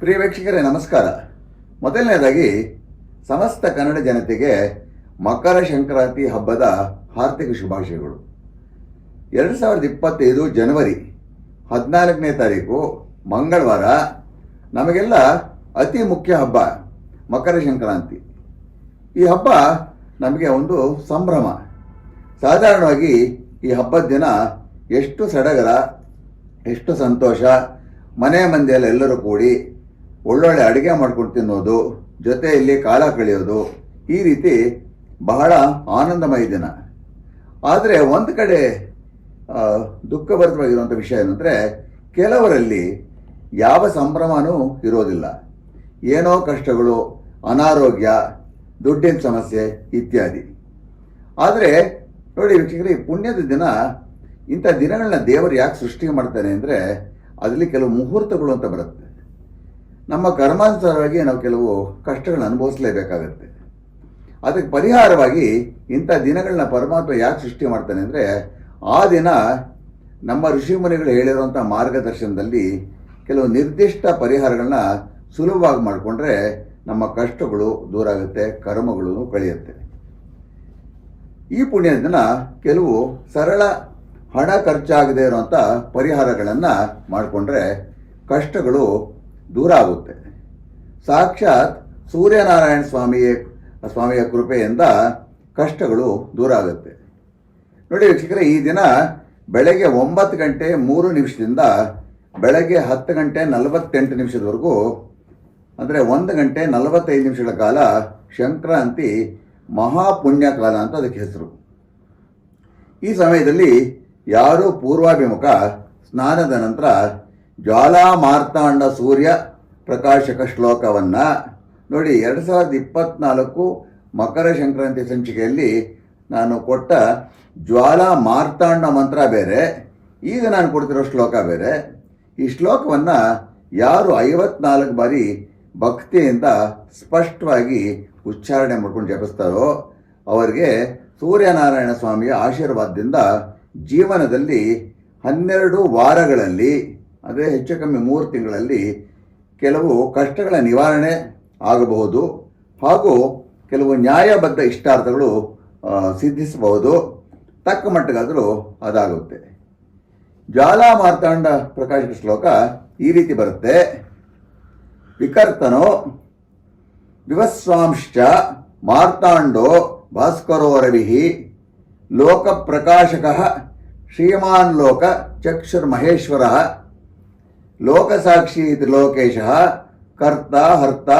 ಪ್ರಿಯ ವೀಕ್ಷಕರೇ, ನಮಸ್ಕಾರ. ಮೊದಲನೇದಾಗಿ, ಸಮಸ್ತ ಕನ್ನಡ ಜನತೆಗೆ ಮಕರ ಸಂಕ್ರಾಂತಿ ಹಬ್ಬದ ಹಾರ್ದಿಕ ಶುಭಾಶಯಗಳು. ಎರಡು ಸಾವಿರದ ಇಪ್ಪತ್ತೈದು ಜನವರಿ ಹದಿನಾಲ್ಕನೇ ತಾರೀಕು, ಮಂಗಳವಾರ ನಮಗೆಲ್ಲ ಅತಿ ಮುಖ್ಯ ಹಬ್ಬ ಮಕರ ಸಂಕ್ರಾಂತಿ. ಈ ಹಬ್ಬ ನಮಗೆ ಒಂದು ಸಂಭ್ರಮ. ಸಾಧಾರಣವಾಗಿ ಈ ಹಬ್ಬದ ದಿನ ಎಷ್ಟು ಸಡಗರ, ಎಷ್ಟು ಸಂತೋಷ, ಮನೆ ಮಂದಿಯಲ್ಲಿ ಎಲ್ಲರೂ ಕೂಡಿ ಒಳ್ಳೊಳ್ಳೆ ಅಡುಗೆ ಮಾಡ್ಕೊಂಡು ತಿನ್ನೋದು, ಜೊತೆಯಲ್ಲಿ ಕಾಲ ಕಳೆಯೋದು, ಈ ರೀತಿ ಬಹಳ ಆನಂದಮಯ ದಿನ. ಆದರೆ ಒಂದು ಕಡೆ ದುಃಖಭರಿತವಾಗಿರುವಂಥ ವಿಷಯ ಏನಂದರೆ, ಕೆಲವರಲ್ಲಿ ಯಾವ ಸಂಭ್ರಮನೂ ಇರೋದಿಲ್ಲ. ಏನೋ ಕಷ್ಟಗಳು, ಅನಾರೋಗ್ಯ, ದುಡ್ಡಿನ ಸಮಸ್ಯೆ ಇತ್ಯಾದಿ. ಆದರೆ, ನೋಡಿ ವೀಕ್ಷಕರಿ ಪುಣ್ಯದ ದಿನ, ಇಂಥ ದಿನಗಳನ್ನ ದೇವರು ಯಾಕೆ ಸೃಷ್ಟಿ ಮಾಡ್ತಾನೆ ಅಂದರೆ, ಅದರಲ್ಲಿ ಕೆಲವು ಮುಹೂರ್ತಗಳು ಅಂತ ಬರುತ್ತೆ. ನಮ್ಮ ಕರ್ಮಾನುಸಾರವಾಗಿ ನಾವು ಕೆಲವು ಕಷ್ಟಗಳನ್ನು ಅನುಭವಿಸಲೇಬೇಕಾಗತ್ತೆ. ಅದಕ್ಕೆ ಪರಿಹಾರವಾಗಿ ಇಂಥ ದಿನಗಳನ್ನ ಪರಮಾತ್ಮ ಯಾಕೆ ಸೃಷ್ಟಿ ಮಾಡ್ತಾನೆ ಅಂದರೆ, ಆ ದಿನ ನಮ್ಮ ಋಷಿಮುನಿಗಳು ಹೇಳಿರುವಂಥ ಮಾರ್ಗದರ್ಶನದಲ್ಲಿ ಕೆಲವು ನಿರ್ದಿಷ್ಟ ಪರಿಹಾರಗಳನ್ನ ಸುಲಭವಾಗಿ ಮಾಡಿಕೊಂಡ್ರೆ ನಮ್ಮ ಕಷ್ಟಗಳು ದೂರ ಆಗುತ್ತೆ ಕರ್ಮಗಳು ಕಳೆಯುತ್ತೆ. ಈ ಪುಣ್ಯ ದಿನ ಕೆಲವು ಸರಳ ಹಣ ಖರ್ಚಾಗದೇ ಇರುವಂಥ ಪರಿಹಾರಗಳನ್ನು ಮಾಡಿಕೊಂಡ್ರೆ ಕಷ್ಟಗಳು ದೂರ ಆಗುತ್ತೆ ಸಾಕ್ಷಾತ್ ಸೂರ್ಯನಾರಾಯಣ ಸ್ವಾಮಿಯ ಸ್ವಾಮಿಯ ಕೃಪೆಯಿಂದ ಕಷ್ಟಗಳು ದೂರ ಆಗುತ್ತೆ ನೋಡಿ ವೀಕ್ಷಕರೇ, ಈ ದಿನ ಬೆಳಗ್ಗೆ ಒಂಬತ್ತು ಗಂಟೆ ಮೂರು ನಿಮಿಷದಿಂದ ಬೆಳಗ್ಗೆ ಹತ್ತು ಗಂಟೆ ನಲವತ್ತೆಂಟು ನಿಮಿಷದವರೆಗೂ, ಅಂದರೆ ಒಂದು ಗಂಟೆ ನಲವತ್ತೈದು ನಿಮಿಷಗಳ ಕಾಲ ಸಂಕ್ರಾಂತಿ ಮಹಾಪುಣ್ಯ ಕಾಲ ಅಂತ ಅದಕ್ಕೆ ಹೆಸರು. ಈ ಸಮಯದಲ್ಲಿ ಯಾರೂ ಪೂರ್ವಾಭಿಮುಖ ಸ್ನಾನದ ನಂತರ ಜ್ವಾಲಾ ಮಾರ್ತಾಂಡ ಸೂರ್ಯ ಪ್ರಕಾಶಕ ಶ್ಲೋಕವನ್ನು ನೋಡಿ ಎರಡು ಸಾವಿರದ ಇಪ್ಪತ್ನಾಲ್ಕು ಮಕರ ಸಂಕ್ರಾಂತಿ ಸಂಚಿಕೆಯಲ್ಲಿ ನಾನು ಕೊಟ್ಟ ಜ್ವಾಲಾ ಮಾರ್ತಾಂಡ ಮಂತ್ರ ಬೇರೆ, ಈಗ ನಾನು ಕೊಡ್ತಿರೋ ಶ್ಲೋಕ ಬೇರೆ. ಈ ಶ್ಲೋಕವನ್ನು ಯಾರು ಐವತ್ನಾಲ್ಕು ಬಾರಿ ಭಕ್ತಿಯಿಂದ ಸ್ಪಷ್ಟವಾಗಿ ಉಚ್ಚಾರಣೆ ಮಾಡ್ಕೊಂಡು ಜಪಿಸ್ತಾರೋ, ಅವರಿಗೆ ಸೂರ್ಯನಾರಾಯಣ ಸ್ವಾಮಿಯ ಆಶೀರ್ವಾದದಿಂದ ಜೀವನದಲ್ಲಿ ಹನ್ನೆರಡು ವಾರಗಳಲ್ಲಿ ಅಂದರೆ ಹೆಚ್ಚು ಕಮ್ಮಿ ಮೂರು ತಿಂಗಳಲ್ಲಿ ಕೆಲವು ಕಷ್ಟಗಳ ನಿವಾರಣೆ ಆಗಬಹುದು ಹಾಗೂ ಕೆಲವು ನ್ಯಾಯಬದ್ಧ ಇಷ್ಟಾರ್ಥಗಳು ಸಿದ್ಧಿಸಬಹುದು. ತಕ್ಕ ಮಟ್ಟಿಗಾದರೂ ಅದಾಗುತ್ತೆ. ಜ್ವಾಲಾ ಮಾರ್ತಾಂಡ ಪ್ರಕಾಶಕ ಶ್ಲೋಕ ಈ ರೀತಿ ಬರುತ್ತೆ. ವಿಕರ್ತನೋ ವಿವಸ್ವಾಂಶ್ಚ ಮಾರ್ತಾಂಡೋ ಭಾಸ್ಕರೋ ರವಿ ಲೋಕ ಪ್ರಕಾಶಕ ಶ್ರೀಮಾನ್ ಲೋಕ ಚಕ್ಷುರ್ಮಹೇಶ್ವರ ಲೋಕಸಾಕ್ಷಿ ಲೋಕೇಶ ಕರ್ತ ಹರ್ತ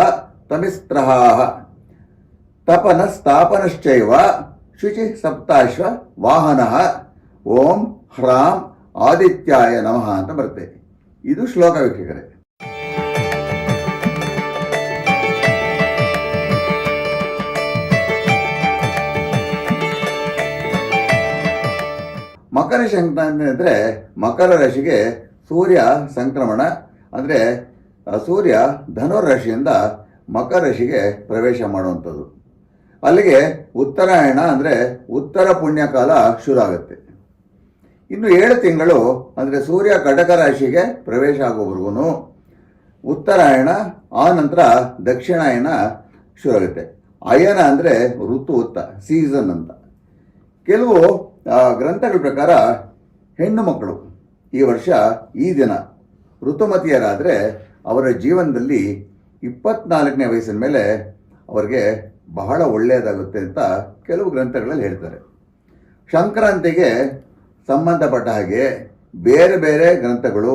ತಮಿಸ್ತ್ರ ತಪನ ಸ್ಥಾಪನಶ್ಚೈವ ಶುಚಿ ಸಪ್ತಾಶ್ವ ವಾಹನ. ಓಂ ಹ್ರಾಂ ಆದಿತ್ಯಾಯ ನಮಃ ಅಂತ ಬರುತ್ತೆ. ಇದು ಶ್ಲೋಕ ವೀಕ್ಷಕರೇ. ಮಕರ ಸಂಕ್ರಾಂತಿ ಅಂದರೆ ಮಕರ ರಾಶಿಗೆ ಸೂರ್ಯ ಸಂಕ್ರಮಣ ಅಂದರೆ ಸೂರ್ಯ ಧನುರಾಶಿಯಿಂದ ಮಕರ ರಾಶಿಗೆ ಪ್ರವೇಶ ಮಾಡುವಂಥದ್ದು. ಅಲ್ಲಿಗೆ ಉತ್ತರಾಯಣ ಅಂದರೆ ಉತ್ತರ ಪುಣ್ಯಕಾಲ ಶುರು ಆಗುತ್ತೆ ಇನ್ನು ಏಳು ತಿಂಗಳು ಅಂದರೆ ಸೂರ್ಯ ಕಟಕ ರಾಶಿಗೆ ಪ್ರವೇಶ ಆಗೋವರೆಗೂ ಉತ್ತರಾಯಣ, ಆ ನಂತರ ದಕ್ಷಿಣಾಯಣ ಶುರು ಆಗುತ್ತೆ ಅಯನ ಅಂದರೆ ಋತು ಉತ್ತ ಸೀಸನ್ ಅಂತ. ಕೆಲವು ಗ್ರಂಥಗಳ ಪ್ರಕಾರ ಹೆಣ್ಣು ಮಕ್ಕಳು ಈ ವರ್ಷ ಈ ದಿನ ಋತುಮತಿಯರಾದರೆ ಅವರ ಜೀವನದಲ್ಲಿ ಇಪ್ಪತ್ನಾಲ್ಕನೇ ವಯಸ್ಸಿನ ಮೇಲೆ ಅವರಿಗೆ ಬಹಳ ಒಳ್ಳೆಯದಾಗುತ್ತೆ ಅಂತ ಕೆಲವು ಗ್ರಂಥಗಳಲ್ಲಿ ಹೇಳ್ತಾರೆ. ಸಂಕ್ರಾಂತಿಗೆ ಸಂಬಂಧಪಟ್ಟ ಹಾಗೆ ಬೇರೆ ಬೇರೆ ಗ್ರಂಥಗಳು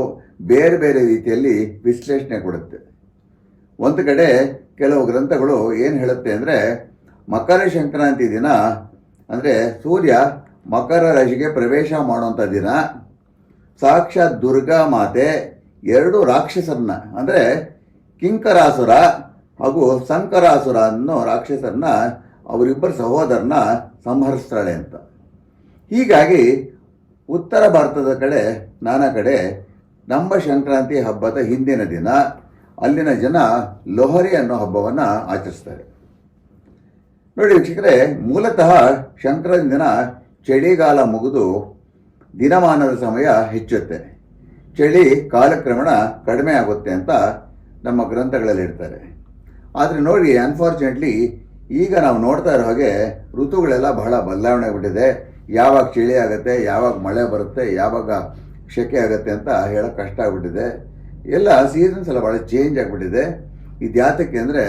ಬೇರೆ ಬೇರೆ ರೀತಿಯಲ್ಲಿ ವಿಶ್ಲೇಷಣೆ ಕೊಡುತ್ತೆ. ಒಂದು ಕಡೆ ಕೆಲವು ಗ್ರಂಥಗಳು ಏನು ಹೇಳುತ್ತೆ ಅಂದರೆ ಮಕರ ಸಂಕ್ರಾಂತಿ ದಿನ ಅಂದರೆ ಸೂರ್ಯ ಮಕರ ರಾಶಿಗೆ ಪ್ರವೇಶ ಮಾಡುವಂಥ ದಿನ. ಸಾಕ್ಷಾತ್ ದುರ್ಗಾ ಮಾತೆ ಎರಡು ರಾಕ್ಷಸರನ್ನ, ಅಂದರೆ ಕಿಂಕರಾಸುರ ಹಾಗೂ ಸಂಕರಾಸುರ ಅನ್ನೋ ರಾಕ್ಷಸರನ್ನ ಅವರಿಬ್ಬರ ಸಹೋದರನ ಸಂಹರಿಸ್ತಾಳೆ ಅಂತ. ಹೀಗಾಗಿ ಉತ್ತರ ಭಾರತದ ಕಡೆ, ನಾನಾ ಕಡೆ ನಮ್ಮ ಸಂಕ್ರಾಂತಿ ಹಬ್ಬದ ಹಿಂದಿನ ದಿನ ಅಲ್ಲಿನ ಜನ ಲೋಹರಿ ಅನ್ನೋ ಹಬ್ಬವನ್ನು ಆಚರಿಸ್ತಾರೆ. ನೋಡಿ ವೀಕ್ಷಕರೇ, ಮೂಲತಃ ಸಂಕ್ರಾಂತಿ ದಿನ ಚಳಿಗಾಲ ಮುಗಿದು ದಿನಮಾನದ ಸಮಯ ಹೆಚ್ಚುತ್ತೆ. ಚಳಿ ಕಾಲಕ್ರಮಣ ಕಡಿಮೆ ಆಗುತ್ತೆ ಅಂತ ನಮ್ಮ ಗ್ರಂಥಗಳಲ್ಲಿ ಇರ್ತಾರೆ ಆದರೆ ನೋಡಿ ಅನ್ಫಾರ್ಚುನೇಟ್ಲಿ ಈಗ ನಾವು ನೋಡ್ತಾ ಇರೋ ಹಾಗೆ ಋತುಗಳೆಲ್ಲ ಬಹಳ ಬದಲಾವಣೆ ಆಗ್ಬಿಟ್ಟಿದೆ. ಯಾವಾಗ ಚಳಿ ಆಗುತ್ತೆ, ಯಾವಾಗ ಮಳೆ ಬರುತ್ತೆ, ಯಾವಾಗ ಶೆಕೆ ಆಗುತ್ತೆ ಅಂತ ಹೇಳೋಕ್ಕೆ ಕಷ್ಟ ಆಗಿಬಿಟ್ಟಿದೆ. ಎಲ್ಲ ಸೀಸನ್ಸ್ ಎಲ್ಲ ಭಾಳ ಚೇಂಜ್ ಆಗಿಬಿಟ್ಟಿದೆ. ಇದು ಯಾತಕ್ಕೆ ಅಂದರೆ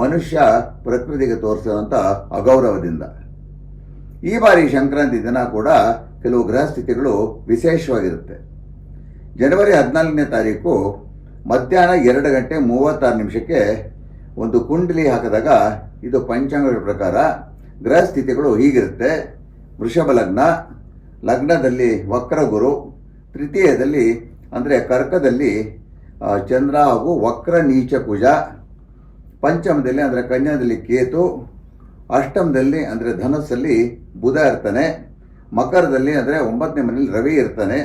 ಮನುಷ್ಯ ಪ್ರಕೃತಿಗೆ ತೋರಿಸಿದಂಥ ಅಗೌರವದಿಂದ. ಈ ಬಾರಿ ಸಂಕ್ರಾಂತಿ ದಿನ ಕೂಡ ಕೆಲವು ಗ್ರಹ ಸ್ಥಿತಿಗಳು ವಿಶೇಷವಾಗಿರುತ್ತೆ. ಜನವರಿ ಹದಿನಾಲ್ಕನೇ ತಾರೀಕು ಮಧ್ಯಾಹ್ನ ಎರಡು ಗಂಟೆ ಮೂವತ್ತಾರು ನಿಮಿಷಕ್ಕೆ ಒಂದು ಕುಂಡಲಿ ಹಾಕಿದಾಗ ಇದು ಪಂಚಾಂಗಗಳ ಪ್ರಕಾರ ಗ್ರಹ ಸ್ಥಿತಿಗಳು ಹೀಗಿರುತ್ತೆ. ವೃಷಭ ಲಗ್ನ, ಲಗ್ನದಲ್ಲಿ ವಕ್ರಗುರು, ತೃತೀಯದಲ್ಲಿ ಅಂದರೆ ಕರ್ಕದಲ್ಲಿ ಚಂದ್ರ ಹಾಗೂ ವಕ್ರ ನೀಚ ಕುಜ, ಪಂಚಮದಲ್ಲಿ ಅಂದರೆ ಕನ್ಯಾದಲ್ಲಿ ಕೇತು, ಅಷ್ಟಮದಲ್ಲಿ ಅಂದರೆ ಧನಸ್ಸಲ್ಲಿ ಬುಧ ಇರ್ತಾನೆ ಮಕರದಲ್ಲಿ ಅಂದರೆ ಒಂಬತ್ತನೇ ಮನೆಯಲ್ಲಿ ರವಿ ಇರ್ತಾನೆ.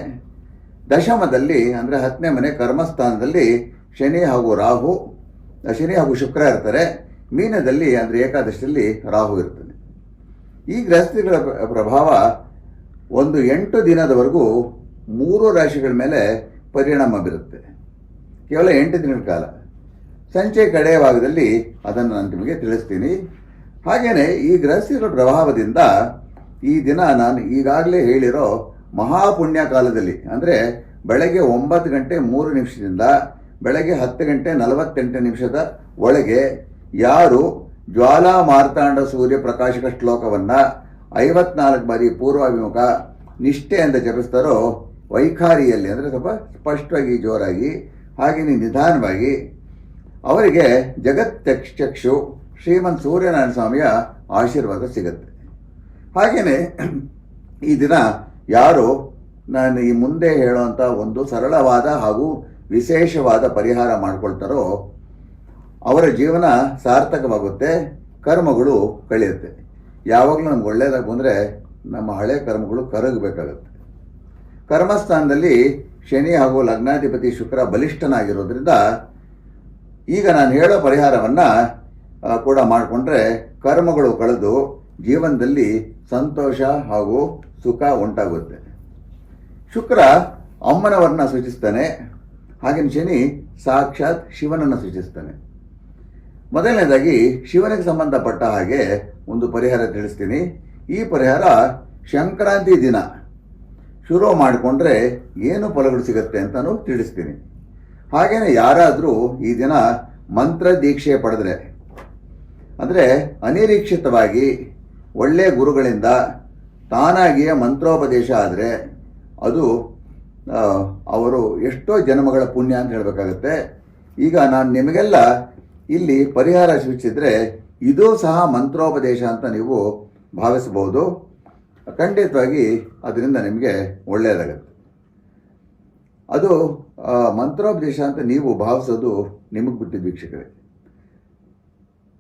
ದಶಮದಲ್ಲಿ ಅಂದರೆ ಹತ್ತನೇ ಮನೆ ಕರ್ಮಸ್ಥಾನದಲ್ಲಿ ಶನಿ ಹಾಗೂ ರಾಹು, ಶನಿ ಹಾಗೂ ಶುಕ್ರ ಇರ್ತಾರೆ. ಮೀನದಲ್ಲಿ ಅಂದರೆ ಏಕಾದಶಿಯಲ್ಲಿ ರಾಹು ಇರ್ತಾನೆ. ಈ ಗ್ರಹಸ್ಥಿತಿಗಳ ಪ್ರಭಾವ ಒಂದು ಎಂಟು ದಿನದವರೆಗೂ ಮೂರು ರಾಶಿಗಳ ಮೇಲೆ ಪರಿಣಾಮ ಬೀರುತ್ತೆ. ಕೇವಲ ಎಂಟು ದಿನಗಳ ಕಾಲ. ಸಂಚೆ ಕಡೆಯ ಭಾಗದಲ್ಲಿ ಅದನ್ನು ನಾನು ನಿಮಗೆ ತಿಳಿಸ್ತೀನಿ. ಹಾಗೆಯೇ ಈ ಗ್ರಹಸ್ಥಿತಿಗಳ ಪ್ರಭಾವದಿಂದ ಈ ದಿನ ನಾನು ಈಗಾಗಲೇ ಹೇಳಿರೋ ಮಹಾಪುಣ್ಯ ಕಾಲದಲ್ಲಿ, ಅಂದರೆ ಬೆಳಗ್ಗೆ ಒಂಬತ್ತು ಗಂಟೆ ಮೂರು ನಿಮಿಷದಿಂದ ಬೆಳಗ್ಗೆ ಹತ್ತು ಗಂಟೆ ನಲವತ್ತೆಂಟು ನಿಮಿಷದ ಒಳಗೆ ಯಾರು ಜ್ವಾಲಾ ಮಾರ್ತಾಂಡ ಸೂರ್ಯ ಪ್ರಕಾಶಕ ಶ್ಲೋಕವನ್ನು ಐವತ್ನಾಲ್ಕು ಬಾರಿ ಪೂರ್ವಾಭಿಮುಖ ನಿಷ್ಠೆಯಿಂದ ಜಪಿಸ್ತಾರೋ ವೈಖಾರಿಯಲ್ಲಿ, ಅಂದರೆ ಸ್ವಲ್ಪ ಸ್ಪಷ್ಟವಾಗಿ ಜೋರಾಗಿ, ಹಾಗೆಯೇ ನಿಧಾನವಾಗಿ. ಅವರಿಗೆ ಜಗತ್ತಕ್ಷು ಶ್ರೀಮಂತ್ ಸೂರ್ಯನಾರಾಯಣ ಸ್ವಾಮಿಯ ಆಶೀರ್ವಾದ ಸಿಗುತ್ತೆ. ಹಾಗೆಯೇ ಈ ದಿನ ಯಾರು ನಾನು ಈ ಮುಂದೆ ಹೇಳುವಂಥ ಒಂದು ಸರಳವಾದ ಹಾಗೂ ವಿಶೇಷವಾದ ಪರಿಹಾರ ಮಾಡಿಕೊಳ್ತಾರೋ ಅವರ ಜೀವನ ಸಾರ್ಥಕವಾಗುತ್ತೆ, ಕರ್ಮಗಳು ಕಳೆಯುತ್ತೆ. ಯಾವಾಗಲೂ ನಮ್ಗೆ ಒಳ್ಳೆಯದಾಗಿ ಬಂದರೆ ನಮ್ಮ ಹಳೆ ಕರ್ಮಗಳು ಕರಗಬೇಕಾಗುತ್ತೆ. ಕರ್ಮಸ್ಥಾನದಲ್ಲಿ ಶನಿ ಹಾಗೂ ಲಗ್ನಾಧಿಪತಿ ಶುಕ್ರ ಬಲಿಷ್ಠನಾಗಿರೋದ್ರಿಂದ ಈಗ ನಾನು ಹೇಳೋ ಪರಿಹಾರವನ್ನು ಕೂಡ ಮಾಡಿಕೊಂಡ್ರೆ ಕರ್ಮಗಳು ಕಳೆದು ಜೀವನದಲ್ಲಿ ಸಂತೋಷ ಹಾಗೂ ಸುಖ ಉಂಟಾಗುತ್ತೆ. ಶುಕ್ರ ಅಮ್ಮನವರನ್ನ ಸೂಚಿಸ್ತಾನೆ ಹಾಗೆಯೇ ಶನಿ ಸಾಕ್ಷಾತ್ ಶಿವನನ್ನು ಸೂಚಿಸ್ತಾನೆ ಮೊದಲನೇದಾಗಿ ಶಿವನಿಗೆ ಸಂಬಂಧಪಟ್ಟ ಹಾಗೆ ಒಂದು ಪರಿಹಾರ ತಿಳಿಸ್ತೀನಿ. ಈ ಪರಿಹಾರ ಸಂಕ್ರಾಂತಿ ದಿನ. ಶುರು ಮಾಡಿಕೊಂಡ್ರೆ ಏನು ಫಲಗಳು ಸಿಗುತ್ತೆ ಅಂತಲೂ ತಿಳಿಸ್ತೀನಿ. ಹಾಗೆಯೇ ಯಾರಾದರೂ ಈ ದಿನ ಮಂತ್ರ ದೀಕ್ಷೆ ಪಡೆದ್ರೆ, ಅಂದರೆ ಅನಿರೀಕ್ಷಿತವಾಗಿ ಒಳ್ಳೆಯ ಗುರುಗಳಿಂದ ತಾನಾಗಿಯೇ ಮಂತ್ರೋಪದೇಶ ಆದರೆ ಅದು ಅವರು ಎಷ್ಟೋ ಜನ್ಮಗಳ ಪುಣ್ಯ ಅಂತ ಹೇಳಬೇಕಾಗತ್ತೆ. ಈಗ ನಾನು ನಿಮಗೆಲ್ಲ ಇಲ್ಲಿ ಪರಿಹಾರ ಸೂಚಿಸಿದರೆ ಇದೂ ಸಹ ಮಂತ್ರೋಪದೇಶ ಅಂತ ನೀವು ಭಾವಿಸಬಹುದು. ಖಂಡಿತವಾಗಿ ಅದರಿಂದ ನಿಮಗೆ ಒಳ್ಳೆಯದಾಗುತ್ತೆ. ಅದು ಮಂತ್ರೋಪದೇಶ ಅಂತ ನೀವು ಭಾವಿಸೋದು ನಿಮಗೆ ಬಿಟ್ಟಿದ್ದು ವೀಕ್ಷಕರೇ.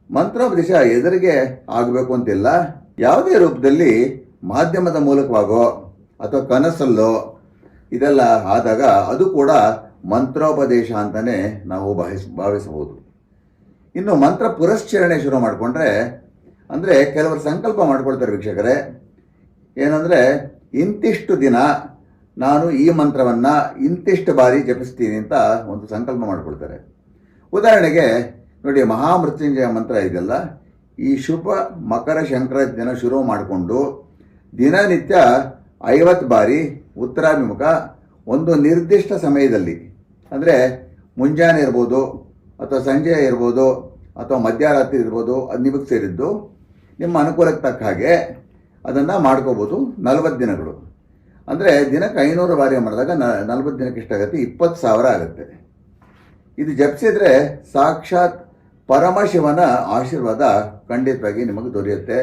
ಮಂತ್ರೋಪದೇಶ ಎದುರಿಗೆ ಆಗಬೇಕು ಅಂತಿಲ್ಲ. ಯಾವುದೇ ರೂಪದಲ್ಲಿ ಮಾಧ್ಯಮದ ಮೂಲಕವಾಗೋ ಅಥವಾ ಕನಸಲ್ಲೋ ಇದೆಲ್ಲ ಆದಾಗ ಅದು ಕೂಡ ಮಂತ್ರೋಪದೇಶ ಅಂತಲೇ ನಾವು ಭಾವಿಸ್, ಭಾವಿಸಬಹುದು. ಇನ್ನು ಮಂತ್ರ ಪುರಶ್ಚರಣೆ ಶುರು ಮಾಡಿಕೊಂಡ್ರೆ, ಅಂದರೆ ಕೆಲವರು ಸಂಕಲ್ಪ ಮಾಡ್ಕೊಳ್ತಾರೆ ವೀಕ್ಷಕರೇ, ಏನಂದರೆ, ಇಂತಿಷ್ಟು ದಿನ ನಾನು ಈ ಮಂತ್ರವನ್ನು ಇಂತಿಷ್ಟು ಬಾರಿ ಜಪಿಸ್ತೀನಿ ಅಂತ ಒಂದು ಸಂಕಲ್ಪ ಮಾಡಿಕೊಳ್ತಾರೆ. ಉದಾಹರಣೆಗೆ, ನೋಡಿ ಮಹಾಮೃತ್ಯುಂಜಯ ಮಂತ್ರ ಇದೆಯಲ್ಲ ಈ ಶುಭ ಮಕರ ದಿನ ಶುರು ಮಾಡಿಕೊಂಡು ದಿನನಿತ್ಯ ಐವತ್ತು ಬಾರಿ ಉತ್ತರಾಭಿಮುಖ ಒಂದು ನಿರ್ದಿಷ್ಟ ಸಮಯದಲ್ಲಿ, ಅಂದರೆ ಮುಂಜಾನೆ ಇರ್ಬೋದು, ಅಥವಾ ಸಂಜೆ ಇರ್ಬೋದು, ಅಥವಾ ಮಧ್ಯರಾತ್ರಿ ಇರ್ಬೋದು, ಅದು ನಿಮಗೆ ಸೇರಿದ್ದು, ನಿಮ್ಮ ಅನುಕೂಲಕ್ಕೆ ತಕ್ಕ ಹಾಗೆ ಅದನ್ನು ಮಾಡ್ಕೋಬೋದು ನಲವತ್ತು ದಿನಗಳು. ಅಂದರೆ ದಿನಕ್ಕೆ ಐನೂರು ಬಾರಿ ಮಾಡಿದಾಗ ನ, ನಲ್ವತ್ತು ದಿನಕ್ಕೆ ಎಷ್ಟಾಗುತ್ತೆ? ಇಪ್ಪತ್ತು ಸಾವಿರ ಆಗುತ್ತೆ. ಇದು ಜಪಿಸಿದರೆ ಸಾಕ್ಷಾತ್ ಪರಮಶಿವನ ಆಶೀರ್ವಾದ ಖಂಡಿತವಾಗಿ ನಿಮಗೆ ದೊರೆಯುತ್ತೆ.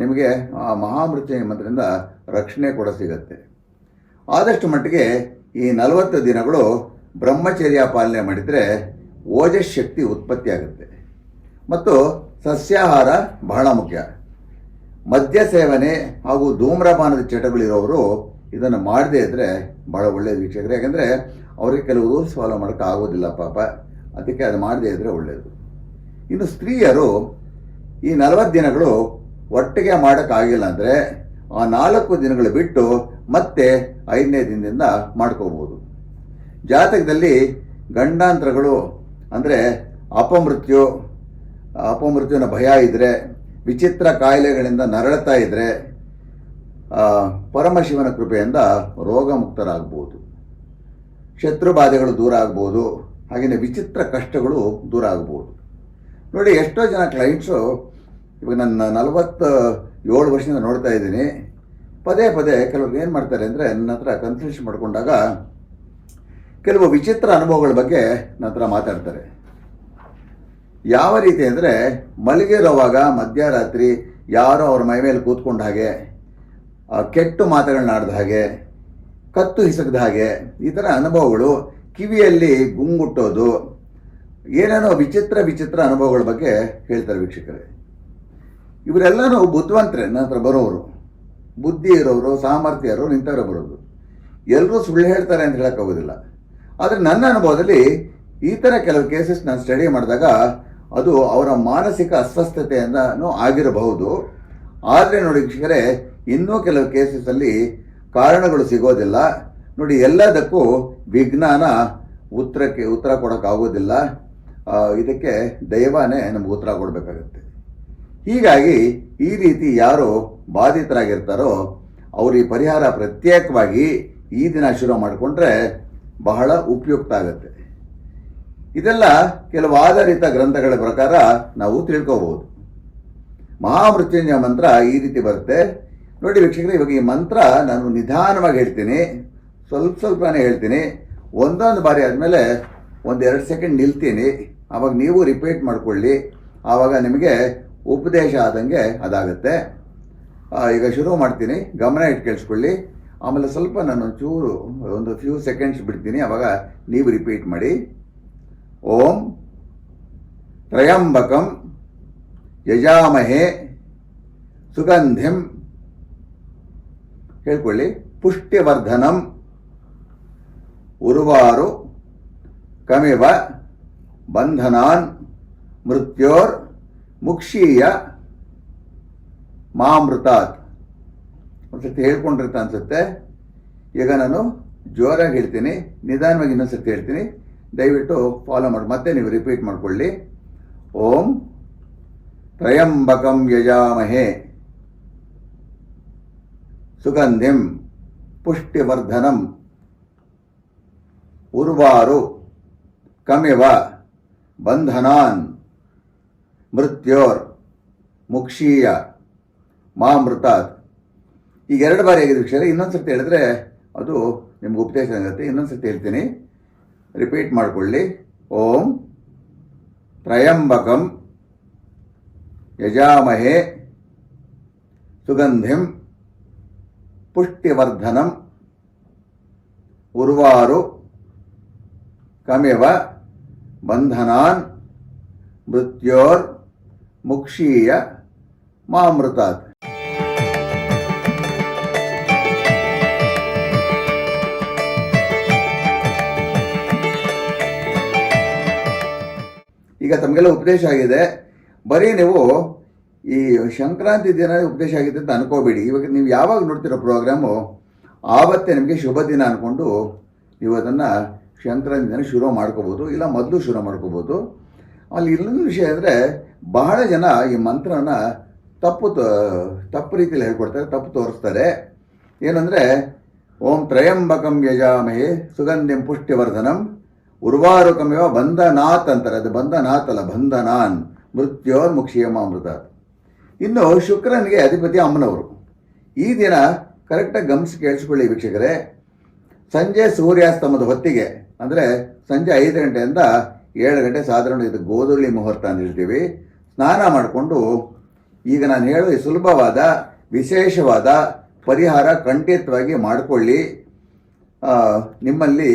ನಿಮಗೆ ಆ ಮಹಾಮೃತ್ಯು ಮಂತ್ರದಿಂದ ರಕ್ಷಣೆ ಕೂಡ ಸಿಗುತ್ತೆ. ಆದಷ್ಟು ಮಟ್ಟಿಗೆ ಈ ನಲವತ್ತು ದಿನಗಳು ಬ್ರಹ್ಮಚರ್ಯ ಪಾಲನೆ ಮಾಡಿದರೆ ಓಜಸ್ ಶಕ್ತಿ ಉತ್ಪತ್ತಿ ಆಗುತ್ತೆ ಮತ್ತು ಸಸ್ಯಾಹಾರ ಬಹಳ ಮುಖ್ಯ. ಮದ್ಯ ಸೇವನೆ ಹಾಗೂ ಧೂಮ್ರಪಾನದ ಚಟಗಳಿರೋರು ಇದನ್ನು ಮಾಡದೇ ಇದ್ದರೆ ಭಾಳ ಒಳ್ಳೆಯದು ವೀಕ್ಷಕರು. ಯಾಕೆಂದರೆ ಅವರಿಗೆ ಕೆಲವು ರೂಲ್ಸ್ ಫಾಲೋ ಮಾಡೋಕ್ಕೆ ಆಗೋದಿಲ್ಲ ಪಾಪ. ಅದಕ್ಕೆ ಅದು ಮಾಡದೇ ಇದ್ದರೆ ಒಳ್ಳೆಯದು ಇನ್ನು ಸ್ತ್ರೀಯರು ಈ ನಲವತ್ತು ದಿನಗಳು ಒಟ್ಟಿಗೆ ಮಾಡೋಕ್ಕಾಗಿಲ್ಲ ಅಂದರೆ ಆ ನಾಲ್ಕು ದಿನಗಳು ಬಿಟ್ಟು ಮತ್ತೆ ಐದನೇ ದಿನದಿಂದ ಮಾಡ್ಕೋಬೋದು ಜಾತಕದಲ್ಲಿ ಗಂಡಾಂತರಗಳು ಅಂದರೆ ಅಪಮೃತ್ಯು, ಅಪಮೃತ್ಯುವಿನ ಭಯ ಇದ್ದರೆ ವಿಚಿತ್ರ ಕಾಯಿಲೆಗಳಿಂದ ನರಳುತ್ತಾ ಇದ್ದರೆ ಪರಮಶಿವನ ಕೃಪೆಯಿಂದ ರೋಗ ಮುಕ್ತರಾಗ್ಬೋದು ಶತ್ರು ಬಾಧೆಗಳು ದೂರ ಆಗ್ಬೋದು, ಹಾಗೆಯೇ ವಿಚಿತ್ರ ಕಷ್ಟಗಳು ದೂರ ಆಗ್ಬೋದು. ನೋಡಿ, ಎಷ್ಟೋ ಜನ ಕ್ಲೈಂಟ್ಸು ಇವಾಗ ನನ್ನ ನಲವತ್ತ ಏಳು ವರ್ಷದಿಂದ ನೋಡ್ತಾ ಇದ್ದೀನಿ. ಪದೇ ಪದೇ ಕೆಲವರು ಏನು ಮಾಡ್ತಾರೆ ಅಂದರೆ ನನ್ನ ಹತ್ರ ಕನ್ಸಲ್ಟೇಷನ್ ಮಾಡಿಕೊಂಡಾಗ ಕೆಲವು ವಿಚಿತ್ರ ಅನುಭವಗಳ ಬಗ್ಗೆ ನನ್ನ ಹತ್ರ ಮಾತಾಡ್ತಾರೆ. ಯಾವ ರೀತಿ ಅಂದರೆ ಮಲಗಿರೋವಾಗ ಮಧ್ಯರಾತ್ರಿ ಯಾರೋ ಅವ್ರ ಮೈ ಮೇಲೆ ಕೂತ್ಕೊಂಡ ಹಾಗೆ ಕೆಟ್ಟು ಮಾತುಗಳನ್ನ ಆಡ್ದ ಹಾಗೆ, ಕತ್ತು ಹಿಸಕದ ಹಾಗೆ, ಈ ಥರ ಅನುಭವಗಳು ಕಿವಿಯಲ್ಲಿ ಗುಂಗುಟ್ಟೋದು, ಏನೇನೋ ವಿಚಿತ್ರ ವಿಚಿತ್ರ ಅನುಭವಗಳ ಬಗ್ಗೆ ಹೇಳ್ತಾರೆ ವೀಕ್ಷಕರೇ. ಇವರೆಲ್ಲರೂ ಬುದ್ಧಿವಂತರೇ ನನ್ನ ಹತ್ರ ಬರೋರು. ಬುದ್ಧಿ ಇರೋರು, ಸಾಮರ್ಥ್ಯ ಇರೋರು ಇಂಥವ್ರೆ ಬರೋದು. ಎಲ್ಲರೂ ಸುಳ್ಳು ಹೇಳ್ತಾರೆ ಅಂತ ಹೇಳೋಕ್ಕಾಗೋದಿಲ್ಲ ಆದರೆ ನನ್ನ ಅನುಭವದಲ್ಲಿ ಈ ಥರ ಕೆಲವು ಕೇಸಸ್ ನಾನು ಸ್ಟಡಿ ಮಾಡಿದಾಗ ಅದು ಅವರ ಮಾನಸಿಕ ಅಸ್ವಸ್ಥತೆಯಿಂದನೂ ಆಗಿರಬಹುದು. ಆದರೆ ನೋಡಿ ವೀಕ್ಷಕರೇ, ಇನ್ನೂ ಕೆಲವು ಕೇಸಸ್ಸಲ್ಲಿ ಕಾರಣಗಳು ಸಿಗೋದಿಲ್ಲ. ನೋಡಿ ಎಲ್ಲದಕ್ಕೂ ವಿಜ್ಞಾನ ಉತ್ತರಕ್ಕೆ ಉತ್ತರ ಕೊಡೋಕ್ಕಾಗೋದಿಲ್ಲ. ಇದಕ್ಕೆ ದೈವಾನೇ ನಮ್ಗೆ ಉತ್ತರ ಕೊಡಬೇಕಾಗತ್ತೆ. ಹೀಗಾಗಿ ಈ ರೀತಿ ಯಾರು ಬಾಧಿತರಾಗಿರ್ತಾರೋ ಅವರು ಈ ಪರಿಹಾರ ಪ್ರತ್ಯೇಕವಾಗಿ ಈ ದಿನ ಶುರು ಮಾಡಿಕೊಂಡ್ರೆ ಬಹಳ ಉಪಯುಕ್ತ ಆಗುತ್ತೆ. ಇದೆಲ್ಲ ಕೆಲವು ಆಧಾರಿತ ಗ್ರಂಥಗಳ ಪ್ರಕಾರ ನಾವು ತಿಳ್ಕೋಬಹುದು. ಮಹಾಮೃತ್ಯುಂಜಯ ಮಂತ್ರ ಈ ರೀತಿ ಬರುತ್ತೆ. ನೋಡಿ ವೀಕ್ಷಕರೇ, ಇವಾಗ ಈ ಮಂತ್ರ ನಾನು ನಿಧಾನವಾಗಿ ಹೇಳ್ತೀನಿ. ಸ್ವಲ್ಪ ಸ್ವಲ್ಪನೇ ಹೇಳ್ತೀನಿ. ಒಂದೊಂದು ಬಾರಿ ಆದಮೇಲೆ ಒಂದು ಎರಡು ಸೆಕೆಂಡ್ ನಿಲ್ತೀನಿ. ಆವಾಗ ನೀವು ರಿಪೀಟ್ ಮಾಡಿಕೊಳ್ಳಿ. ಆವಾಗ ನಿಮಗೆ ಉಪದೇಶ ಆದಂಗೆ ಅದಾಗುತ್ತೆ. ಈಗ ಶುರು ಮಾಡ್ತೀನಿ. ಗಮನ ಇಟ್ಟು ಕೇಳಿಸ್ಕೊಳ್ಳಿ. ಆಮೇಲೆ ಸ್ವಲ್ಪ ನಾನು ಚೂರು ಒಂದು ಫ್ಯೂ ಸೆಕೆಂಡ್ಸ್ ಬಿಡ್ತೀನಿ. ಅವಾಗ ನೀವು ರಿಪೀಟ್ ಮಾಡಿ. ಓಂ ತ್ರಯಂಬಕಂ ಯಜಾಮಹೆ ಸುಗಂಧಿಂ. ಹೇಳ್ಕೊಳ್ಳಿ ಪುಷ್ಟಿವರ್ಧನಂ ಉರುವಾರು ಕಮಿವ ಬಂಧನಾನ್ ಮೃತ್ಯೋರ್ ಮುಕ್ಷೀಯ ಮಾಮೃತಾತ್. ಒಂದ್ಸತಿ ಹೇಳ್ಕೊಂಡಿರ್ತ ಅನ್ಸುತ್ತೆ. ಈಗ ನಾನು ಜೋರಾಗಿ ಹೇಳ್ತೀನಿ. ನಿಧಾನವಾಗಿ ಇನ್ನೊಂದ್ಸತಿ ಹೇಳ್ತೀನಿ. ದಯವಿಟ್ಟು ಫಾಲೋ ಮಾಡಿ. ಮತ್ತೆ ನೀವು ರಿಪೀಟ್ ಮಾಡಿಕೊಳ್ಳಿ. ಓಂ ತ್ರಯಂಬಕಂ ಯಜಾಮಹೆ. ಸುಗಂಧಿಂ ಪುಷ್ಟಿವರ್ಧನಂ. ಉರ್ವಾರು ಕಮಿವ ಬಂಧನಾನ್. ಮೃತ್ಯೋರ್, ಮುಕ್ಷೀಯ, ಮಾ ಮೃತ ಈಗ ಎರಡು ಬಾರಿ ಆಗಿದೆ ವಿಷಯ. ಇನ್ನೊಂದು ಸರ್ತಿ ಹೇಳಿದ್ರೆ ಅದು ನಿಮ್ಗೆ ಉಪದೇಶ ಆಗುತ್ತೆ. ಇನ್ನೊಂದು ಸರ್ತಿ ಹೇಳ್ತೀನಿ. ರಿಪೀಟ್ ಮಾಡಿಕೊಳ್ಳಿ. ಓಂ ತ್ರಯಂಬಕಂ ಯಜಾಮಹೆ ಸುಗಂಧಿಂ ಪುಷ್ಟಿವರ್ಧನಂ ಉರ್ವಾರು ಕಮೆವ ಬಂಧನಾನ್ ಮೃತ್ಯೋರ್ ಮುಕ್ಷೀಯ ಮಾಮೃತಾತ್. ಈಗ ತಮಗೆಲ್ಲ ಉಪದೇಶ ಆಗಿದೆ. ಬರೀ ನೀವು ಈ ಸಂಕ್ರಾಂತಿ ದಿನ ಉಪದೇಶ ಆಗಿದೆ ಅಂತ ಅನ್ಕೋಬೇಡಿ. ಇವಾಗ ನೀವು ಯಾವಾಗ ನೋಡ್ತಿರೋ ಪ್ರೋಗ್ರಾಮು, ಆವತ್ತೇ ನಿಮಗೆ ಶುಭ ದಿನ ಅಂದ್ಕೊಂಡು ನೀವು ಅದನ್ನು ಸಂಕ್ರಾಂತಿ ದಿನ ಶುರು ಮಾಡ್ಕೋಬೋದು. ಇಲ್ಲ ಮೊದಲು ಶುರು ಮಾಡ್ಕೋಬೋದು. ಅಲ್ಲಿ ಇನ್ನೊಂದು ವಿಷಯ ಅಂದರೆ ಬಹಳ ಜನ ಈ ಮಂತ್ರನ ತಪ್ಪು ತಪ್ಪು ರೀತಿಯಲ್ಲಿ ಹೇಳ್ಕೊಡ್ತಾರೆ, ತಪ್ಪು ತೋರಿಸ್ತಾರೆ. ಏನಂದರೆ, ಓಂ ತ್ರಯಂಬಕಂ ಯಜಾಮಹಿ ಸುಗಂಧಿಂ ಪುಷ್ಟಿವರ್ಧನಂ ಉರ್ವಾರುಕಮೇವ ಬಂಧನಾಥ್ ಅಂತಾರೆ. ಅದು ಬಂಧನಾಥ್ ಅಲ್ಲ, ಬಂಧನಾನ್. ಮೃತ್ಯೋರ್ ಅಮೃತ ಇನ್ನು ಶುಕ್ರನಿಗೆ ಅಧಿಪತಿ ಅಮ್ಮನವರು. ಈ ದಿನ ಕರೆಕ್ಟಾಗಿ ಗಮನಿಸಿ ಕೇಳಿಸ್ಕೊಳ್ಳಿ ವೀಕ್ಷಕರೇ. ಸಂಜೆ ಸೂರ್ಯಾಸ್ತಮದ ಹೊತ್ತಿಗೆ, ಅಂದರೆ ಸಂಜೆ ಐದು ಗಂಟೆಯಿಂದ ಏಳು ಗಂಟೆ ಸಾಧಾರಣ ಇದು ಗೋಧುಳಿ ಮುಹೂರ್ತ ಅಂತ ಹೇಳ್ತೀವಿ. ಸ್ನಾನ ಮಾಡಿಕೊಂಡು ಈಗ ನಾನು ಹೇಳೋ ಸುಲಭವಾದ, ವಿಶೇಷವಾದ ಪರಿಹಾರ ಖಂಡಿತವಾಗಿ ಮಾಡಿಕೊಳ್ಳಿ. ನಿಮ್ಮಲ್ಲಿ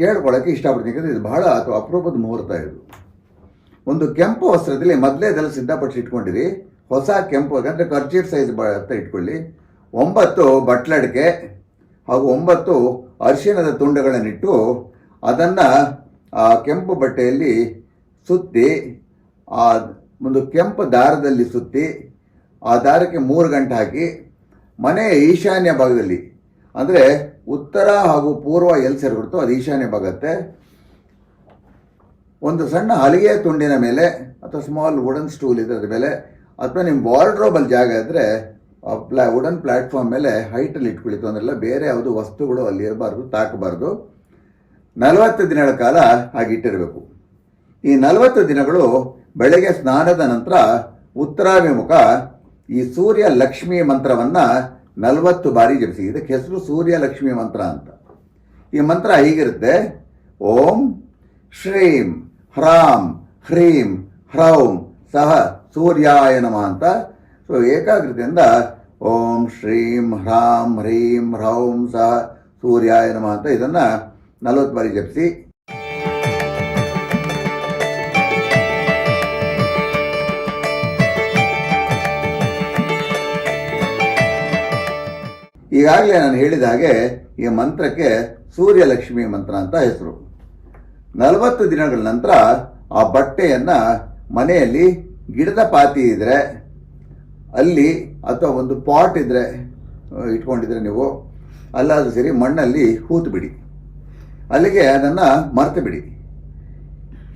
ಕೇಳ್ಕೊಳ್ಳೋಕ್ಕೆ ಇಷ್ಟಪಡ್ತೀನಿ. ಯಾಕಂದರೆ ಇದು ಬಹಳ ಅಥವಾ ಅಪರೂಪದ ಮುಹೂರ್ತ ಇದು. ಒಂದು ಕೆಂಪು ವಸ್ತ್ರದಲ್ಲಿ ಮೊದಲೇ ಇದೆಲ್ಲ ಸಿದ್ಧಪಡಿಸಿ ಇಟ್ಕೊಂಡಿರಿ. ಹೊಸ ಕೆಂಪು ಅಂದರೆ ಖರ್ಚೀರ್ ಸೈಜ್ ಅಂತ ಇಟ್ಕೊಳ್ಳಿ. ಒಂಬತ್ತು ಬಟ್ಲಡಿಕೆ ಹಾಗೂ ಒಂಬತ್ತು ಅರಿಶಿಣದ ತುಂಡುಗಳನ್ನಿಟ್ಟು ಅದನ್ನು ಆ ಕೆಂಪು ಬಟ್ಟೆಯಲ್ಲಿ ಸುತ್ತಿ, ಆ ಒಂದು ಕೆಂಪು ದಾರದಲ್ಲಿ ಸುತ್ತಿ, ಆ ದಾರಕ್ಕೆ ಮೂರು ಗಂಟೆ ಹಾಕಿ ಮನೆಯ ಈಶಾನ್ಯ ಭಾಗದಲ್ಲಿ, ಅಂದರೆ ಉತ್ತರ ಹಾಗೂ ಪೂರ್ವ ಎಲ್ಲಿ ಸೇರಿಬಿಡ್ತೋ ಅದು ಈಶಾನ್ಯ ಭಾಗತ್ತೆ ಒಂದು ಸಣ್ಣ ಹಲಿಗೆ ತುಂಡಿನ ಮೇಲೆ ಅಥವಾ ಸ್ಮಾಲ್ ವುಡನ್ ಸ್ಟೂಲ್ ಇದರ ಮೇಲೆ, ಅಥವಾ ನಿಮ್ಮ ವಾರ್ಡ್ರೋಬಲ್ ಜಾಗ ಇದ್ದರೆ ಪ್ಲಾ ವುಡನ್ ಪ್ಲ್ಯಾಟ್ಫಾರ್ಮ್ ಮೇಲೆ ಹೈಟಲ್ಲಿ ಇಟ್ಕೊಳ್ಳಿ ಅಂದ್ರೆಲ್ಲ ಬೇರೆ ಯಾವುದು ವಸ್ತುಗಳು ಅಲ್ಲಿ ಇರಬಾರ್ದು, ತಾಕಬಾರ್ದು. ನಲವತ್ತು ದಿನಗಳ ಕಾಲ ಹಾಗಿಟ್ಟಿರಬೇಕು. ಈ ನಲವತ್ತು ದಿನಗಳು ಬೆಳಗ್ಗೆ ಸ್ನಾನದ ನಂತರ ಉತ್ತರಾಭಿಮುಖ ಈ ಸೂರ್ಯ ಲಕ್ಷ್ಮಿ ಮಂತ್ರವನ್ನು ನಲವತ್ತು ಬಾರಿ ಜಪಿಸಿ. ಇದಕ್ಕೆ ಹೆಸರು ಸೂರ್ಯ ಲಕ್ಷ್ಮಿ ಮಂತ್ರ ಅಂತ. ಈ ಮಂತ್ರ ಹೀಗಿರುತ್ತೆ. ಓಂ ಶ್ರೀಂ ಹ್ರಾಂ ಹ್ರೀಂ ಹ್ರೌಂ ಸಹ ಸೂರ್ಯಾಯ ನಮ ಅಂತ ಸೊ ಏಕಾಗ್ರತೆಯಿಂದ ಓಂ ಶ್ರೀಂ ಹ್ರಾಂ ಹ್ರೀಂ ಹ್ರೌಂ ಸಹ ಸೂರ್ಯಾಯ ನಮ ಅಂತ ಇದನ್ನು ನಲವತ್ತು ಬಾರಿ ಜಪಿಸಿ. ಈಗಾಗಲೇ ನಾನು ಹೇಳಿದ ಹಾಗೆ ಈ ಮಂತ್ರಕ್ಕೆ ಸೂರ್ಯಲಕ್ಷ್ಮಿ ಮಂತ್ರ ಅಂತ ಹೆಸರು. ನಲವತ್ತು ದಿನಗಳ ನಂತರ ಆ ಬಟ್ಟೆಯನ್ನು ಮನೆಯಲ್ಲಿ ಗಿಡದ ಪಾತಿ ಇದ್ದರೆ ಅಲ್ಲಿ ಅಥವಾ ಒಂದು ಪಾಟ್ ಇದ್ದರೆ ಇಟ್ಕೊಂಡಿದ್ರೆ ನೀವು, ಅಲ್ಲಾದರೂ ಸರಿ ಮಣ್ಣಲ್ಲಿ ಹೂತು ಬಿಡಿ ಅಲ್ಲಿಗೆ ಅದನ್ನು ಮರೆತು ಬಿಡಿ.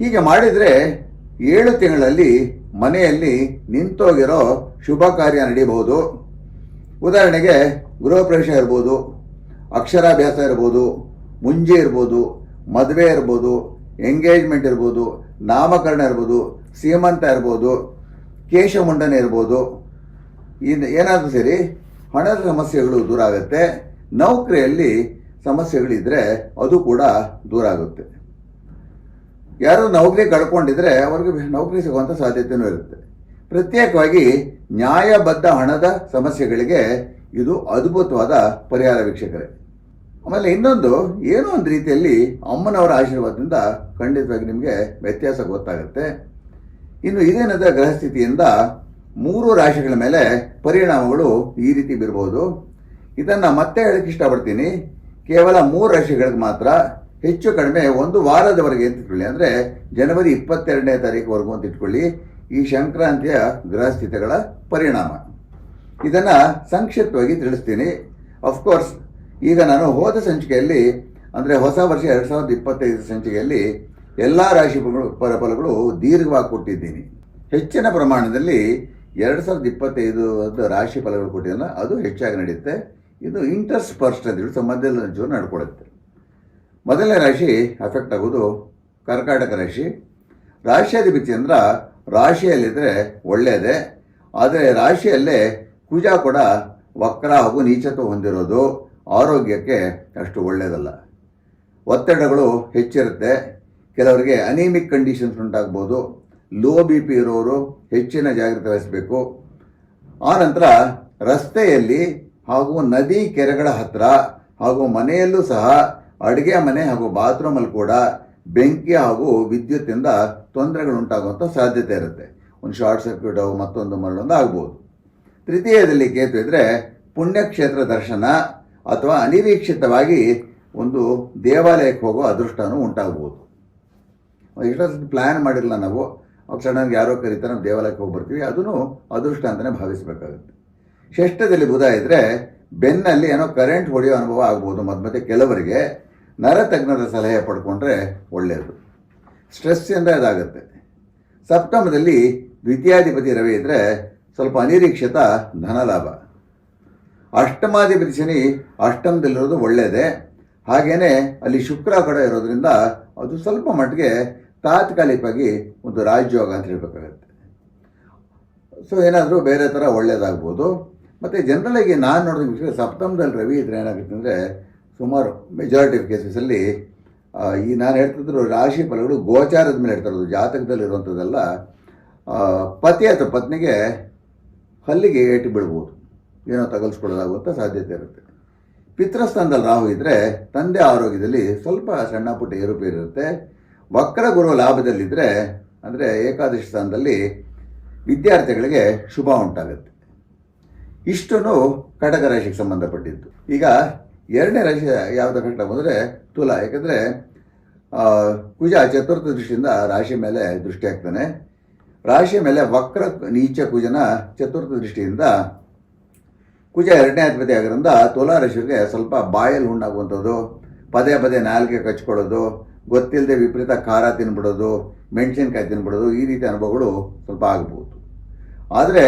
ಹೀಗೆ ಮಾಡಿದರೆ ಏಳು ತಿಂಗಳಲ್ಲಿ ಮನೆಯಲ್ಲಿ ನಿಂತೋಗಿರೋ ಶುಭ ಕಾರ್ಯ ನಡೆಯಬಹುದು ಉದಾಹರಣೆಗೆ ಗೃಹ ಪ್ರವೇಶ ಇರ್ಬೋದು, ಅಕ್ಷರಾಭ್ಯಾಸ ಇರ್ಬೋದು, ಮುಂಜೆ ಇರ್ಬೋದು, ಮದುವೆ ಇರ್ಬೋದು ಎಂಗೇಜ್ಮೆಂಟ್ ಇರ್ಬೋದು, ನಾಮಕರಣ ಇರ್ಬೋದು, ಸೀಮಂತ ಇರ್ಬೋದು ಕೇಶಮುಂಡನೆ ಇರ್ಬೋದು. ಇನ್ನು ಏನಾದರೂ ಸರಿ ಹಣದ ಸಮಸ್ಯೆಗಳು ದೂರ ಆಗುತ್ತೆ. ನೌಕರಿಯಲ್ಲಿ ಸಮಸ್ಯೆಗಳಿದ್ದರೆ ಅದು ಕೂಡ ದೂರ ಆಗುತ್ತೆ. ಯಾರು ನೌಕರಿ ಕಳ್ಕೊಂಡಿದ್ರೆ ಅವ್ರಿಗೆ ನೌಕರಿ ಸಿಗುವಂಥ ಸಾಧ್ಯತೆಯೂ ಇರುತ್ತೆ. ಪ್ರತ್ಯೇಕವಾಗಿ ನ್ಯಾಯಬದ್ಧ ಹಣದ ಸಮಸ್ಯೆಗಳಿಗೆ ಇದು ಅದ್ಭುತವಾದ ಪರಿಹಾರ ವೀಕ್ಷಕರೇ. ಆಮೇಲೆ ಇನ್ನೊಂದು, ಏನೋ ಒಂದು ರೀತಿಯಲ್ಲಿ ಅಮ್ಮನವರ ಆಶೀರ್ವಾದದಿಂದ ಖಂಡಿತವಾಗಿ ನಿಮಗೆ ವ್ಯತ್ಯಾಸ ಗೊತ್ತಾಗುತ್ತೆ. ಇನ್ನು ಇದೇನದ ಗ್ರಹಸ್ಥಿತಿಯಿಂದ ಮೂರು ರಾಶಿಗಳ ಮೇಲೆ ಪರಿಣಾಮಗಳು ಈ ರೀತಿ ಬೀರಬಹುದು ಇದನ್ನು ಮತ್ತೆ ಹೇಳಕ್ಕೆ ಇಷ್ಟಪಡ್ತೀನಿ. ಕೇವಲ ಮೂರು ರಾಶಿಗಳಿಗೆ ಮಾತ್ರ ಹೆಚ್ಚು ಕಡಿಮೆ ಒಂದು ವಾರದವರೆಗೆ ಅಂತ ಇಟ್ಕೊಳ್ಳಿ. ಅಂದರೆ ಜನವರಿ ಇಪ್ಪತ್ತೆರಡನೇ ತಾರೀಕುವರೆಗೂ ಅಂತ ಇಟ್ಕೊಳ್ಳಿ. ಈ ಸಂಕ್ರಾಂತಿಯ ಗ್ರಹಸ್ಥಿತಿಗಳ ಪರಿಣಾಮ. ಇದನ್ನು ಸಂಕ್ಷಿಪ್ತವಾಗಿ ತಿಳಿಸ್ತೀನಿ. ಅಫ್ಕೋರ್ಸ್ ಈಗ ನಾನು ಹೋದ ಸಂಚಿಕೆಯಲ್ಲಿ, ಅಂದರೆ ಹೊಸ ವರ್ಷ ಎರಡು ಸಾವಿರದ ಇಪ್ಪತ್ತೈದು ಸಂಚಿಕೆಯಲ್ಲಿ ಎಲ್ಲ ರಾಶಿ ಫಲಗಳು ಫಲ- ಫಲಗಳು ದೀರ್ಘವಾಗಿ ಕೊಟ್ಟಿದ್ದೀನಿ. ಹೆಚ್ಚಿನ ಪ್ರಮಾಣದಲ್ಲಿ ಎರಡು ಸಾವಿರದ ಇಪ್ಪತ್ತೈದು ರಾಶಿ ಫಲಗಳು ಕೊಟ್ಟಿದ್ದಲ್ಲ ಅದು ಹೆಚ್ಚಾಗಿ ನಡೆಯುತ್ತೆ. ಇದು ಇಂಟರ್ಸ್ಪರ್ಸ್ಟ್ ಅಂತೇಳಿ ಮಧ್ಯದ ಜೀವನ ನಡ್ಕೊಳುತ್ತೆ ಮೊದಲನೇ ರಾಶಿ ಅಫೆಕ್ಟ್ ಆಗೋದು ಕರ್ಕಾಟಕ ರಾಶಿ. ರಾಶಿಯಾಧಿಪತಿ ಅಂದ್ರೆ ರಾಶಿಯಲ್ಲಿದ್ದರೆ ಒಳ್ಳೆಯದೇ ಆದರೆ ರಾಶಿಯಲ್ಲೇ ಕುಜ ಕೂಡ ವಕ್ರ ಹಾಗೂ ನೀಚತ್ವ ಹೊಂದಿರೋದು ಆರೋಗ್ಯಕ್ಕೆ ಅಷ್ಟು ಒಳ್ಳೆಯದಲ್ಲ ಒತ್ತಡಗಳು ಹೆಚ್ಚಿರುತ್ತೆ, ಕೆಲವರಿಗೆ ಅನೀಮಿಕ್ ಕಂಡೀಷನ್ಸ್ ಉಂಟಾಗ್ಬೋದು ಲೋ ಬಿ ಪಿ ಇರೋರು ಹೆಚ್ಚಿನ ಜಾಗ್ರತೆ ವಹಿಸಬೇಕು. ಆನಂತರ ರಸ್ತೆಯಲ್ಲಿ ಹಾಗೂ ನದಿ ಕೆರೆಗಳ ಹತ್ರ ಹಾಗೂ ಮನೆಯಲ್ಲೂ ಸಹ ಅಡುಗೆ ಮನೆ ಹಾಗೂ ಬಾತ್ರೂಮಲ್ಲಿ ಕೂಡ ಬೆಂಕಿ ಹಾಗೂ ವಿದ್ಯುತ್ತಿಂದ ತೊಂದರೆಗಳುಂಟಾಗುವಂಥ ಸಾಧ್ಯತೆ ಇರುತ್ತೆ. ಒಂದು ಶಾರ್ಟ್ ಸರ್ಕ್ಯೂಟ್ ಮತ್ತೊಂದು ಮರಳೊಂದು ಆಗ್ಬೋದು. ತೃತೀಯದಲ್ಲಿ ಕೇತು ಇದ್ದರೆ ಪುಣ್ಯಕ್ಷೇತ್ರ ದರ್ಶನ ಅಥವಾ ಅನಿರೀಕ್ಷಿತವಾಗಿ ಒಂದು ದೇವಾಲಯಕ್ಕೆ ಹೋಗೋ ಅದೃಷ್ಟನೂ ಉಂಟಾಗ್ಬೋದು. ಎಷ್ಟೊಂದು ಪ್ಲ್ಯಾನ್ ಮಾಡಿರಲ್ಲ ನಾವು. ಅವಾಗ ಸಡನ್ಗೆ ಯಾರೋ ಕರೀತಾರೆ, ನಾವು ದೇವಾಲಯಕ್ಕೆ ಹೋಗಿ ಬರ್ತೀವಿ ಅದನ್ನು ಅದೃಷ್ಟ ಅಂತಲೇ ಭಾವಿಸಬೇಕಾಗುತ್ತೆ. ಷಷ್ಠದಲ್ಲಿ ಬುಧ ಇದ್ದರೆ ಬೆನ್ನಲ್ಲಿ ಏನೋ ಕರೆಂಟ್ ಹೊಡೆಯೋ ಅನುಭವ ಆಗ್ಬೋದು. ಮತ್ತು ಮತ್ತೆ ಕೆಲವರಿಗೆ ನರತಜ್ಞರ ಸಲಹೆ ಪಡ್ಕೊಂಡ್ರೆ ಒಳ್ಳೆಯದು ಸ್ಟ್ರೆಸ್ಸಿಂದ ಇದಾಗುತ್ತೆ. ಸಪ್ತಮದಲ್ಲಿ ದ್ವಿತೀಯಾಧಿಪತಿ ರವಿ ಇದ್ದರೆ ಸ್ವಲ್ಪ ಅನಿರೀಕ್ಷಿತ ಧನಲಾಭ ಅಷ್ಟಮಾಧಿಪತಿ ಶನಿ ಅಷ್ಟಮದಲ್ಲಿರೋದು ಒಳ್ಳೆಯದೇ ಹಾಗೆಯೇ ಅಲ್ಲಿ ಶುಕ್ರ ಕೂಡ ಇರೋದ್ರಿಂದ ಅದು ಸ್ವಲ್ಪ ಮಟ್ಟಿಗೆ ತಾತ್ಕಾಲಿಕವಾಗಿ ಒಂದು ರಾಜಯೋಗ ಅಂತ ಹೇಳಬೇಕಾಗತ್ತೆ. ಸೊ ಏನಾದರೂ ಬೇರೆ ಥರ ಒಳ್ಳೆಯದಾಗ್ಬೋದು ಮತ್ತು ಜನರಲಾಗಿ ನಾನು ನೋಡಿದ ವಿಷಯ ಸಪ್ತಮದಲ್ಲಿ ರವಿ ಇದ್ರೆ ಏನಾಗುತ್ತೆ ಅಂದರೆ ಸುಮಾರು ಮೆಜಾರಿಟಿ ಆಫ್ ಕೇಸಸಲ್ಲಿ ಈ ನಾನು ಹೇಳ್ತಿದ್ರು ರಾಶಿ ಫಲಗಳು ಗೋಚಾರದ ಮೇಲೆ ಹೇಳ್ತಾ ಇರೋದು ಜಾತಕದಲ್ಲಿ ಇರುವಂಥದ್ದೆಲ್ಲ ಆ, ಪತಿ ಅಥವಾ ಪತ್ನಿಗೆ ಹಲ್ಲಿಗೆ ಏಟು ಬೀಳ್ಬೋದು. ಏನೋ ತಗಲ್ಸ್ಕೊಳ್ಳೋದಾಗುವಂಥ ಸಾಧ್ಯತೆ ಇರುತ್ತೆ. ಪಿತೃಸ್ಥಾನದಲ್ಲಿ ರಾಹು ಇದ್ದರೆ ತಂದೆ ಆರೋಗ್ಯದಲ್ಲಿ ಸ್ವಲ್ಪ ಸಣ್ಣ ಪುಟ್ಟ ಏರುಪೇರು ಇರುತ್ತೆ. ವಕ್ರ ಗುರು ಲಾಭದಲ್ಲಿದ್ದರೆ ಅಂದರೆ ಏಕಾದಶಿ ಸ್ಥಾನದಲ್ಲಿ ವಿದ್ಯಾರ್ಥಿಗಳಿಗೆ ಶುಭ ಉಂಟಾಗುತ್ತೆ. ಇಷ್ಟೂ ಕಟಕ ರಾಶಿಗೆ ಸಂಬಂಧಪಟ್ಟಿದ್ದು. ಈಗ ಎರಡನೇ ರಾಶಿ ಯಾವುದು ಕಟ್ಟ ಬಂದರೆ ತುಲಾ, ಯಾಕಂದರೆ ಕುಜ ಚತುರ್ಥ ದೃಷ್ಟಿಯಿಂದ ರಾಶಿ ಮೇಲೆ ದೃಷ್ಟಿ ಆಗ್ತಾನೆ ರಾಶಿ ಮೇಲೆ ವಕ್ರ ನೀಚ ಕುಜನ ಚತುರ್ಥ ದೃಷ್ಟಿಯಿಂದ ಕುಜ ಎರಡನೇ ಅಧಿಪತಿ ಆಗೋದ್ರಿಂದ ತುಲಾ ರಾಶಿಗೆ ಸ್ವಲ್ಪ ಬಾಯಲ್ಲಿ ಹುಣ್ಣಾಗುವಂಥದ್ದು ಪದೇ ಪದೇ ನಾಲ್ಕೆ ಕಚ್ಕೊಳ್ಳೋದು, ಗೊತ್ತಿಲ್ಲದೆ ವಿಪರೀತ ಖಾರ ತಿನ್ಬಿಡೋದು, ಮೆಣಸಿನ್ಕಾಯಿ ತಿನ್ಬಿಡೋದು ಈ ರೀತಿ ಅನುಭವಗಳು ಸ್ವಲ್ಪ ಆಗಬಹುದು ಆದರೆ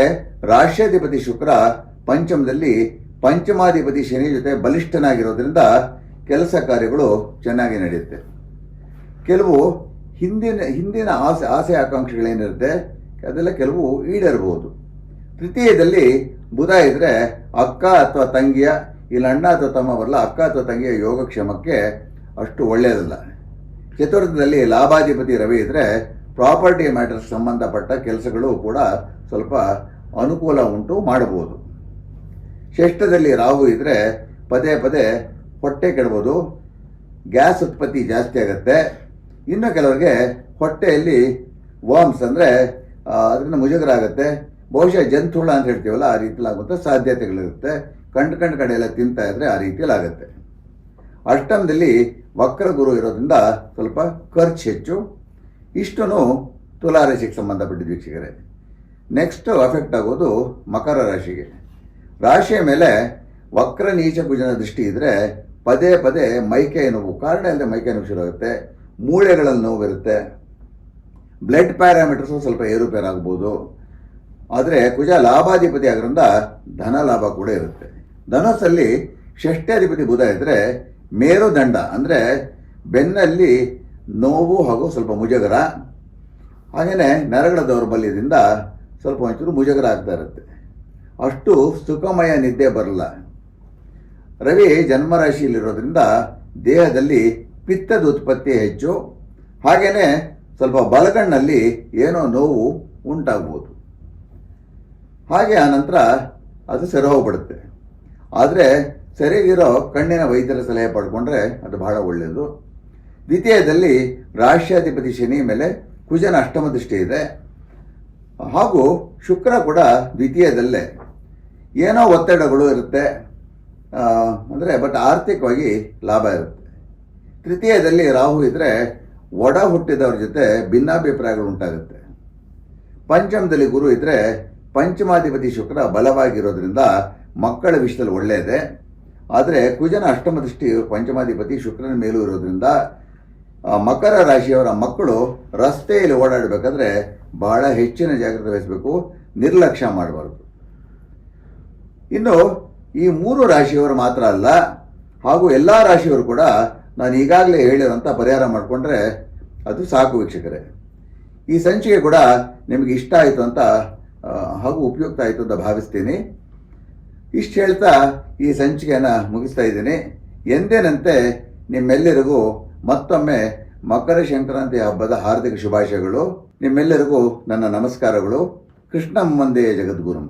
ರಾಷ್ಟ್ರಾಧಿಪತಿ ಶುಕ್ರ ಪಂಚಮದಲ್ಲಿ ಪಂಚಮಾಧಿಪತಿ ಶನಿ ಜೊತೆ ಬಲಿಷ್ಠನಾಗಿರೋದ್ರಿಂದ ಕೆಲಸ ಕಾರ್ಯಗಳು ಚೆನ್ನಾಗಿ ನಡೆಯುತ್ತೆ. ಕೆಲವು ಹಿಂದಿನ ಹಿಂದಿನ ಆಸೆ ಆಸೆ ಆಕಾಂಕ್ಷೆಗಳೇನಿರುತ್ತೆ, ಅದೆಲ್ಲ ಕೆಲವು ಈಡೇರಬಹುದು ತೃತೀಯದಲ್ಲಿ ಬುಧ ಇದ್ದರೆ ಅಕ್ಕ ಅಥವಾ ತಂಗಿಯ, ಇಲ್ಲ ಅಣ್ಣ ಅಥವಾ ತಮ್ಮ ಬರಲ್ಲ, ಅಕ್ಕ ಅಥವಾ ತಂಗಿಯ ಯೋಗಕ್ಷೇಮಕ್ಕೆ ಅಷ್ಟು ಒಳ್ಳೆಯದಲ್ಲ ಚತುರ್ಥದಲ್ಲಿ ಲಾಭಾಧಿಪತಿ ರವಿ ಇದ್ದರೆ ಪ್ರಾಪರ್ಟಿ ಮ್ಯಾಟರ್ಸ್ ಸಂಬಂಧಪಟ್ಟ ಕೆಲಸಗಳು ಕೂಡ ಸ್ವಲ್ಪ ಅನುಕೂಲ ಉಂಟು ಮಾಡಬಹುದು ಷಷ್ಠದಲ್ಲಿ ರಾವು ಇದ್ದರೆ ಪದೇ ಪದೇ ಹೊಟ್ಟೆ ಕೆಡ್ಬೋದು, ಗ್ಯಾಸ್ ಉತ್ಪತ್ತಿ ಜಾಸ್ತಿ ಆಗುತ್ತೆ. ಇನ್ನು ಕೆಲವರಿಗೆ ಹೊಟ್ಟೆಯಲ್ಲಿ ವಾಮ್ಸ್ ಅಂದರೆ ಅದರಿಂದ ಮುಜುಗರ ಆಗುತ್ತೆ ಬಹುಶಃ ಜಂತುಹುಳ ಅಂತ ಹೇಳ್ತೀವಲ್ಲ, ಆ ರೀತಿಯಲ್ಲಿ ಸಾಧ್ಯತೆಗಳಿರುತ್ತೆ. ಕಂಡು ಕಂಡು ಕಡೆ ಎಲ್ಲ ತಿಂತಾ ಇದ್ದರೆ ಆ ರೀತಿಯಲ್ಲಿ ಆಗುತ್ತೆ. ಅಷ್ಟಮದಲ್ಲಿ ವಕ್ರ ಗುರು ಇರೋದ್ರಿಂದ ಸ್ವಲ್ಪ ಖರ್ಚು ಹೆಚ್ಚು. ಇಷ್ಟೂ ತುಲಾರಾಶಿಗೆ ಸಂಬಂಧಪಟ್ಟಿದ್ದು ವೀಕ್ಷಕರೇ. ನೆಕ್ಸ್ಟ್ ಅಫೆಕ್ಟ್ ಆಗೋದು ಮಕರ ರಾಶಿಗೆ. ರಾಶಿಯ ಮೇಲೆ ವಕ್ರ ನೀಚ ಕುಜನ ದೃಷ್ಟಿ ಇದ್ದರೆ ಪದೇ ಪದೇ ಮೈಕೈ ನೋವು. ಕಾರಣ ಇಲ್ಲದೆ ಮೈಕೈ ನೋವು ಶುರುವಾಗುತ್ತೆ ಮೂಳೆಗಳಲ್ಲಿ ನೋವಿರುತ್ತೆ ಬ್ಲಡ್ ಪ್ಯಾರಾಮೀಟರ್ಸು ಸ್ವಲ್ಪ ಏರುಪೇರಾಗ್ಬೋದು ಆದರೆ ಕುಜ ಲಾಭಾಧಿಪತಿ ಆಗಿರೋದ್ರಿಂದ ಧನ ಲಾಭ ಕೂಡ ಇರುತ್ತೆ. ಧನಸ್ಸಲ್ಲಿ ಷಷ್ಠಾಧಿಪತಿ ಬುಧ ಇದ್ದರೆ ಮೇರುದಂಡ, ಅಂದರೆ ಬೆನ್ನಲ್ಲಿ ನೋವು ಹಾಗೂ ಸ್ವಲ್ಪ ಮುಜಗರ. ಹಾಗೆಯೇ ನರಗಳ ದೌರ್ಬಲ್ಯದಿಂದ ಸ್ವಲ್ಪ ಒಂಚೂರು ಮುಜಗರ ಆಗ್ತಾ ಇರುತ್ತೆ. ಅಷ್ಟು ಸುಖಮಯ ನಿದ್ದೆ ಬರಲ್ಲ. ರವಿ ಜನ್ಮರಾಶಿಯಲ್ಲಿರೋದ್ರಿಂದ ದೇಹದಲ್ಲಿ ಪಿತ್ತದ ಉತ್ಪತ್ತಿ ಹೆಚ್ಚು. ಹಾಗೆಯೇ ಸ್ವಲ್ಪ ಬಲಗಣ್ಣಲ್ಲಿ ಏನೋ ನೋವು ಉಂಟಾಗ್ಬೋದು. ಹಾಗೆ ಆನಂತರ ಅದು ಸರಿ ಹೋಗ್ಬಿಡುತ್ತೆ ಆದರೆ ಸರಿಯಾಗಿರೋ ಕಣ್ಣಿನ ವೈದ್ಯರ ಸಲಹೆ ಪಡ್ಕೊಂಡ್ರೆ ಅದು ಬಹಳ ಒಳ್ಳೆಯದು ದ್ವಿತೀಯದಲ್ಲಿ ರಾಷ್ಟ್ರಾಧಿಪತಿ ಶನಿ ಮೇಲೆ ಕುಜನ ಅಷ್ಟಮ ದೃಷ್ಟಿ ಇದೆ. ಹಾಗೂ ಶುಕ್ರ ಕೂಡ ದ್ವಿತೀಯದಲ್ಲೇ. ಏನೋ ಒತ್ತಡಗಳು ಇರುತ್ತೆ. ಅಂದರೆ ಬಟ್ ಆರ್ಥಿಕವಾಗಿ ಲಾಭ ಇರುತ್ತೆ. ತೃತೀಯದಲ್ಲಿ ರಾಹು ಇದ್ದರೆ ಒಡ ಹುಟ್ಟಿದವ್ರ ಜೊತೆ ಭಿನ್ನಾಭಿಪ್ರಾಯಗಳು ಉಂಟಾಗುತ್ತೆ. ಪಂಚಮದಲ್ಲಿ ಗುರು ಇದ್ದರೆ ಪಂಚಮಾಧಿಪತಿ ಶುಕ್ರ ಬಲವಾಗಿರೋದ್ರಿಂದ ಮಕ್ಕಳ ವಿಷಯದಲ್ಲಿ ಒಳ್ಳೆಯದೆ ಆದರೆ, ಕುಜನ ಅಷ್ಟಮ ದೃಷ್ಟಿ ಪಂಚಮಾಧಿಪತಿ ಶುಕ್ರನ ಮೇಲೂ ಇರೋದ್ರಿಂದ ಮಕರ ರಾಶಿಯವರ ಮಕ್ಕಳು ರಸ್ತೆಯಲ್ಲಿ ಓಡಾಡಬೇಕಾದ್ರೆ ಬಹಳ ಹೆಚ್ಚಿನ ಜಾಗ್ರತೆ ವಹಿಸಬೇಕು, ನಿರ್ಲಕ್ಷ್ಯ ಮಾಡಬಾರ್ದು. ಇನ್ನು ಈ ಮೂರು ರಾಶಿಯವರು ಮಾತ್ರ ಅಲ್ಲ, ಹಾಗೂ ಎಲ್ಲ ರಾಶಿಯವರು ಕೂಡ ನಾನು ಈಗಾಗಲೇ ಹೇಳಿರೋಂಥ ಪರಿಹಾರ ಮಾಡಿಕೊಂಡ್ರೆ ಅದು ಸಾಕು ವೀಕ್ಷಕರೇ. ಈ ಸಂಚಿಕೆ ಕೂಡ ನಿಮಗೆ ಇಷ್ಟ ಆಯಿತು ಅಂತ ಹಾಗೂ ಉಪಯುಕ್ತ ಆಯಿತು ಅಂತ ಭಾವಿಸ್ತೀನಿ. ಇಷ್ಟು ಹೇಳ್ತಾ ಈ ಸಂಚಿಕೆಯನ್ನು ಮುಗಿಸ್ತಾ ಇದ್ದೀನಿ. ಎಂದೇನಂತೆ ನಿಮ್ಮೆಲ್ಲರಿಗೂ ಮತ್ತೊಮ್ಮೆ ಮಕರ ಸಂಕ್ರಾಂತಿ ಹಬ್ಬದ ಹಾರ್ದಿಕ ಶುಭಾಶಯಗಳು. ನಿಮ್ಮೆಲ್ಲರಿಗೂ ನನ್ನ ನಮಸ್ಕಾರಗಳು. ಕೃಷ್ಣ ಮಂದೆಯ ಜಗದ್ಗುರು.